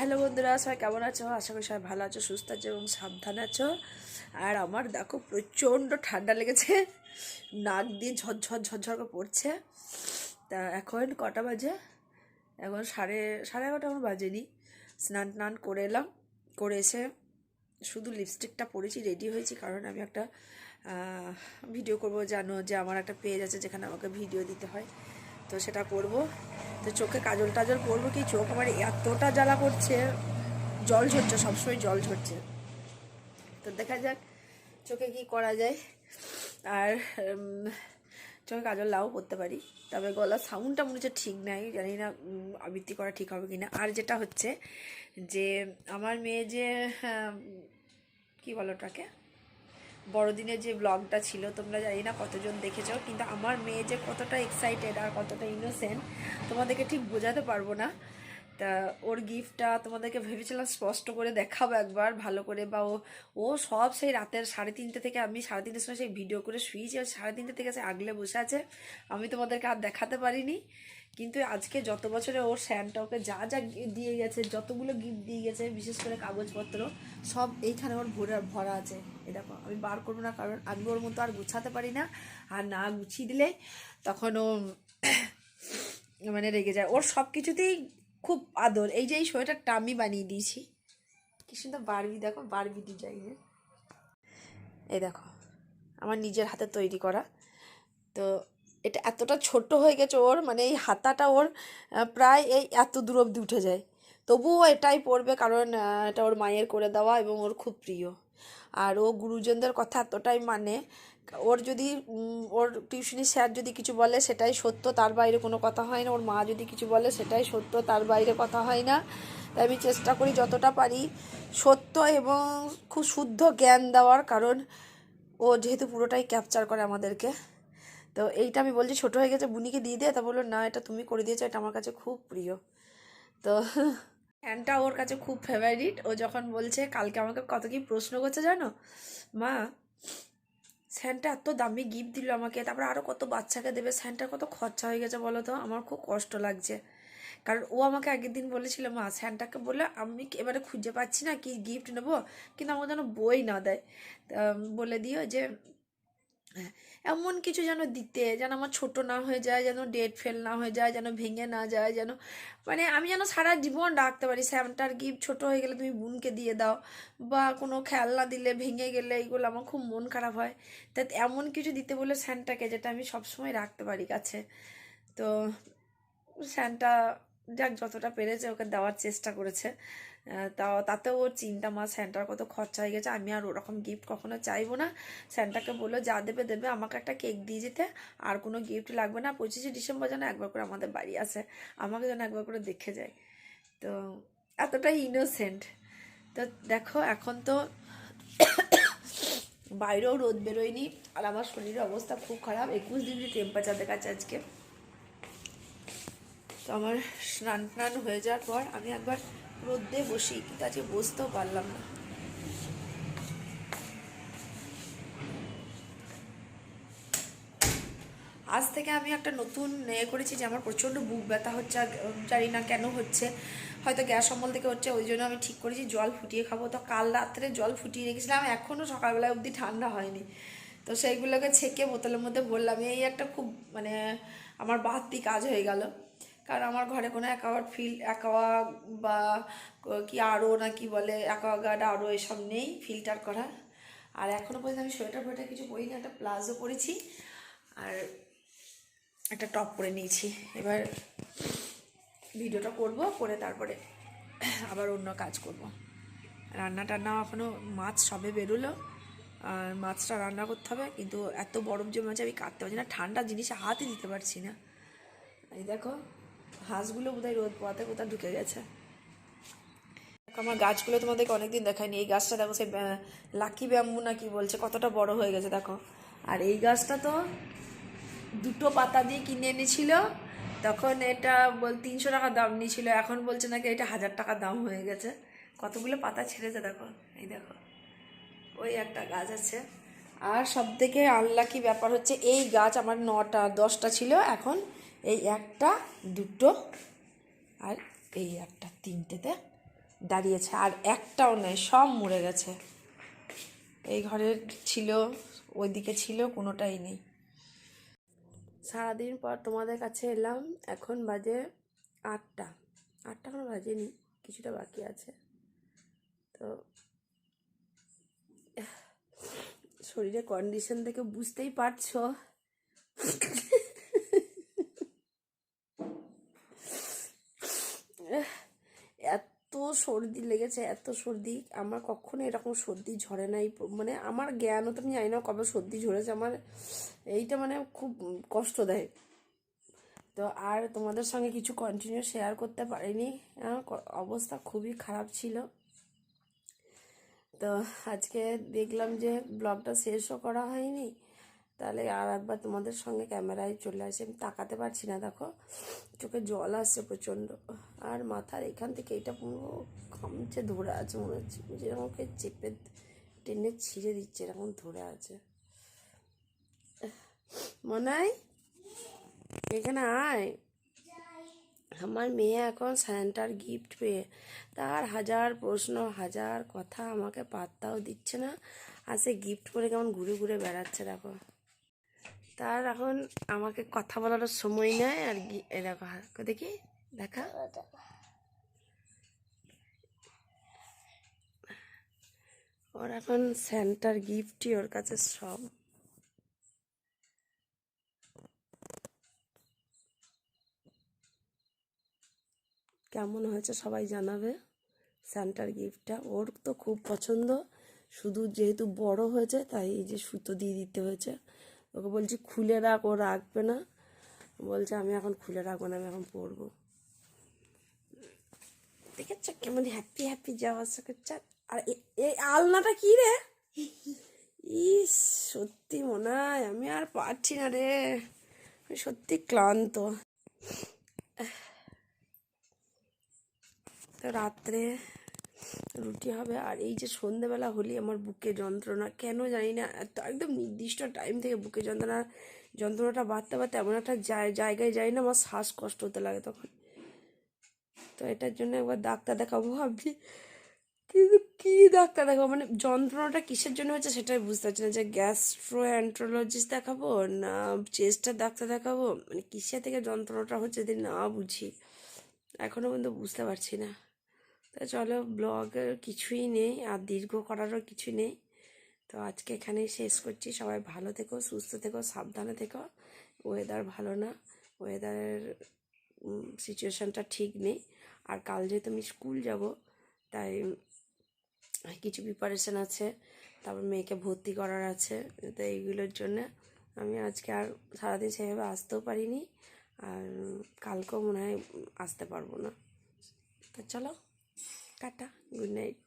Hello বন্ধুরা, সবাই কেমন আছো? আশা করি সবাই ভালো আছো, সুস্থ আছো এবং সাবধানে আছো। আর আমার দেখো প্রচণ্ড ঠান্ডা লেগেছে, নাক দিয়ে ঝরঝর ঝরঝর করে পড়ছে। তা এখন কটা বাজে? এখন সাড়ে সাড়ে এগারোটা এখন বাজেনি। স্নান টান করে এলাম, করে এসে শুধু লিপস্টিকটা পরেছি রেডি হয়েছি। কারণ আমি একটা ভিডিও করব জানো যে আমার একটা পেজ আছে যেখানে আমাকে ভিডিও দিতে হয়। তো সেটা করব। তো চোখে কাজল টাজল পরবো কি? চোখ আমার এতটা জ্বালা করছে জল ঝরছে সবসময় জল ঝরছে। তো দেখা যাক চোখে কি করা যায়। আর চোখে কাজল লাও করতে পারি। তবে গলার সাউন্ডটা মনে হচ্ছে ঠিক নাই জানি না আবৃত্তি করা ঠিক হবে কি না আর যেটা হচ্ছে যে আমার মেয়ে যে আহ, কি বলো ওটাকে? বড়দিনের যে ব্লগটা ছিল, তোমরা জানি না কতজন দেখেছ, কিন্তু আমার মেয়ে যে কতটা এক্সাইটেড আর কতটা ইনোসেন্ট তোমাদেরকে ঠিক বোঝাতে পারব না। তা ওর গিফটটা তোমাদেরকে ভেবেছিলাম স্পষ্ট করে দেখাবো একবার, ভালো করে, বা ও ও সব সেই রাতের সাড়ে তিনটে থেকে আমি সাড়ে তিনটের সময় সেই ভিডিও করে শুয়েছি ও সাড়ে তিনটে থেকে সে আগলে বসে আছে। আমি তোমাদেরকে আর দেখাতে পারিনি। কিন্তু আজকে যত বছরে ওর স্যান্ডটা ওকে যা যা দিয়ে গেছে, যতগুলো গিফট দিয়ে গেছে, বিশেষ করে কাগজপত্র, সব এইখানে ওর ভরা ভরা আছে। এ দেখো, আমি বার করব না, কারণ আমি ওর মতো আর গুছাতে পারি না। আর না গুছিয়ে দিলে তখন ও মানে রেগে যায়। ওর সব কিছুতেই খুব আদর। এই যে এই সোয়েটারটা আমি বানিয়ে দিয়েছি। কি সুন্দর বারবি দেখো বারবি ডিজাইনের এই দেখো, আমার নিজের হাতে তৈরি করা। তো এটা এতটা ছোট হয়ে গেছে ওর মানে এই হাতাটা ওর প্রায় এই এত দূর অবধি উঠে যায়। তবুও এটাই পড়বে কারণ এটা ওর মায়ের করে দেওয়া এবং ওর খুব প্রিয়। আর ও গুরুজনদের কথা এতটাই মানে ওর যদি ওর টিউশনি স্যার যদি কিছু বলে সেটাই সত্য, তার বাইরে কোনো কথা হয় না। ওর মা যদি কিছু বলে সেটাই সত্য, তার বাইরে কথা হয় না। তাই আমি চেষ্টা করি যতটা পারি সত্য এবং খুব শুদ্ধ জ্ঞান দেওয়ার, কারণ ও যেহেতু পুরোটাই ক্যাপচার করে আমাদেরকে। তো এইটা আমি বলছি, ছোট হয়ে গেছে বুনিকে দিয়ে দেয় তা বলল, না, এটা তুমি করে দিয়েছ, এটা আমার কাছে খুব প্রিয়। তো ফ্যানটা ওর কাছে খুব ফেভারিট ও যখন বলছে, কালকে আমাকে কত কি প্রশ্ন করছে জানো? মা, স্যানটা এত দামি গিফট দিল আমাকে, তারপরে আরও কত বাচ্চাকে দেবে, স্যান্টার কত খরচা হয়ে গেছে বলো তো? আমার খুব কষ্ট লাগছে। কারণ ও আমাকে আগের দিন বলেছিল, মা, স্যান্টাকে বলে আমি এবারে খুঁজে পাচ্ছি না কি গিফট নেব? কিন্তু আমাকে যেন বই না দেয়। বলে দিও যে এমন কিছু যেন দিতে, যেন আমার ছোট না হয়ে যায়, যেন ডেট ফেল না হয়ে যায়, যেন ভেঙে না যায়, যেন মানে আমি যেন সারা জীবন রাখতে পারি। স্যামটার গিফট ছোট হয়ে গেলে তুমি বোনকে দিয়ে দাও বা কোনো খেলনা দিলে ভেঙে গেলে এইগুলো আমার খুব মন খারাপ হয়। তা এমন কিছু দিতে বলে স্যান্টাকে যেটা আমি সবসময় রাখতে পারি কাছে। তো স্যান্টা যাক, যতটা পেরেছে ওকে দেওয়ার চেষ্টা করেছে। তাও তাতেও ওর চিন্তা মা স্যান্টার কত খরচা হয়ে গেছে, আমি আর ওরকম গিফট কখনো চাইব না। স্যান্টাকে বলল, যা দেবে দেবে, আমাকে একটা কেক দিয়ে যেতে, আর কোনো গিফট লাগবে না। পঁচিশে ডিসেম্বর যেন একবার করে আমাদের বাড়ি আসে, আমাকে যেন একবার করে দেখে যায়। তো এতটাই ইনোসেন্ট তো দেখো, এখন তো বাইরেও রোদ বেরোয়নি, আর আমার শরীরের অবস্থা খুব খারাপ। একুশ ডিগ্রি টেম্পারেচার দেখাচ্ছে আজকে। তো আমার স্নান টান হয়ে যাওয়ার পর আমি একবার রোদ্দে বসি কিন্তু আজকে বসতেও পারলাম না। আজ থেকে আমি একটা নতুন এ করেছি যে আমার প্রচণ্ড বুক ব্যথা হচ্ছে জানি না কেন হচ্ছে। হয়তো গ্যাস অম্বল থেকে হচ্ছে, ওই জন্য আমি ঠিক করেছি জল ফুটিয়ে খাব। তো কাল রাত্রে জল ফুটিয়ে রেখেছিলাম, এখনও সকালবেলায় অবধি ঠান্ডা হয়নি। তো সেইগুলোকে ছেঁকে বোতলের মধ্যে বললাম এই একটা খুব মানে আমার বাড়তি কাজ হয়ে গেল। কারণ আমার ঘরে কোনো অ্যাকোয়ার ফিল অ্যাকোয়া বা কি আরও না কি বলে অ্যাকোয়াগার্ড আরও এসব নেই ফিল্টার করা। আর এখনও পর্যন্ত আমি সোয়েটার ফোয়েটার কিছু পরিনি একটা প্লাজো পরেছি আর একটা টপ পরে নিয়েছি। এবার ভিডিওটা করব, করে তারপরে আবার অন্য কাজ করব। রান্না টান্না এখনও মাছ সবে বেরোলো, আর মাছটা রান্না করতে হবে, কিন্তু এত বরফ জমে আছে আমি কাটতে পারছি না, ঠান্ডা জিনিসে হাতই দিতে পারছি না। এই দেখো হাঁসগুলো বোধহয় রোদ পোয়াতে কোথাও ঢুকে গেছে। আমার গাছগুলো তোমাদেরকে অনেকদিন দেখায়নি। এই গাছটা দেখো, সেই লাকি ব্যাম্বু না কি বলছে, কতটা বড় হয়ে গেছে, দেখো। আর এই গাছটা তো দুটো পাতা দিয়ে কিনে এনেছিল। তখন এটা বল, তিনশো টাকা দাম নিয়েছিল। এখন বলছে নাকি এটা হাজার টাকা দাম হয়ে গেছে। কতগুলো পাতা ছেড়েছে, দেখো। এই দেখো, ওই একটা গাছ আছে। আর সব থেকে আনলাকি ব্যাপার হচ্ছে, এই গাছ আমার নটা, দশটা ছিল। এখন এই একটা, দুটো, আর এই একটা তিনটেতে দাঁড়িয়েছে, আর একটাও নেই, সব মরে গেছে। এই ঘরের ছিল, ওইদিকে ছিল, কোনোটাই নেই। সারাদিন পর তোমাদের কাছে এলাম, এখন বাজে আটটা। আটটা কোনো বাজেনি, কিছুটা বাকি আছে। তো শরীরের কন্ডিশন থেকে বুঝতেই পারছ। এত সর্দি লেগেছে, এত সর্দি। আমার কখনো এরকম সর্দি ঝরে নাই। মানে আমার জ্ঞানও তো আমি জানি না কবে সর্দি ঝরেছে। আমার এইটা মানে খুব কষ্ট দেয়। তো আর তোমাদের সঙ্গে কিছু কন্টিনিউ শেয়ার করতে পারিনি। অবস্থা খুবই খারাপ ছিল। তো আজকে দেখলাম যে ব্লগটা শেষও করা হয়নি। তাহলে আর একবার তোমাদের সঙ্গে ক্যামেরায় চলে আসি। আমি তাকাতে পারছি না, দেখো। চোখে জল আসছে প্রচণ্ড। আর মাথার এখান থেকে এটা পুরো খামচে ধরে আছে মনে হচ্ছে। যেরকম ওকে চেপে টেনে ছিঁড়ে দিচ্ছে, এরকম ধরে আছে। মনাই, এখানে আয়। আমার মেয়ে এখন স্যান্টার গিফট পেয়ে। তার হাজার প্রশ্ন, হাজার কথা আমাকে পাত্তাও দিচ্ছে না। আর সে গিফট করে কেমন ঘুরে ঘুরে বেড়াচ্ছে, দেখো। তার এখন আমাকে কথা বলার সময় নেয় আর দেখো দেখি। দেখা। ওর এখন স্যান্টার গিফটই ওর কাছে সব। কেমন হয়েছে সবাই জানাবে। স্যান্টার গিফটটা ওর তো খুব পছন্দ। শুধু যেহেতু বড় হয়েছে, তাই এই যে সুতো দিয়ে দিতে হয়েছে। ওকে বলছি, খুলে রাখ, ও রাখবে না। বলছে, আমি এখন খুলে রাখব না, আমি এখন পরবো। দেখেছ কেমন হ্যাপি হ্যাপি যাওয়া আসা করছে? আর এই আলনাটা কি রে? ইস, সত্যি মনে হয় আমি আর পারছি না রে। আমি সত্যি ক্লান্ত। তো রাত্রে রুটি হবে আর এই যে সন্ধেবেলা হলে আমার বুকে যন্ত্রণা, কেন জানি না, এত একদম নির্দিষ্ট টাইম থেকে বুকে যন্ত্রণা, যন্ত্রণাটা বাড়তে বাড়তে এমন একটা জায়- জায়গায় যাই না আমার শ্বাসকষ্ট হতে লাগে তখন। তো এটার জন্য একবার ডাক্তার দেখাবো ভাবছি কিন্তু কী ডাক্তার দেখাবো? মানে যন্ত্রণাটা কিসের জন্য হচ্ছে সেটাই বুঝতে পারছি না যে গ্যাস্ট্রো অ্যান্ট্রোলজিস্ট দেখাবো না চেস্টের ডাক্তার দেখাবো? মানে কিসের থেকে যন্ত্রণাটা হচ্ছে যদি না বুঝি। এখনও কিন্তু বুঝতে পারছি না। তো চলো ব্লগের কিছুই নেই, আর দীর্ঘ করারও কিছু নেই। তো আজকে এখানেই শেষ করছি। সবাই ভালো থেকো, সুস্থ থেকো, সাবধানে থেকো। ওয়েদার ভালো না। ওয়েদারের সিচুয়েশানটা ঠিক নেই। আর কাল যেহেতু আমি স্কুল যাব, তাই কিছু প্রিপারেশান আছে, তারপর মেয়েকে ভর্তি করার আছে, তো এইগুলোর জন্য আমি আজকে আর সারাদিন সেভাবে আসতেও পারিনি। আর কালকেও মনে হয় আসতে পারব না। তা চলো, টাটা গুড নাইট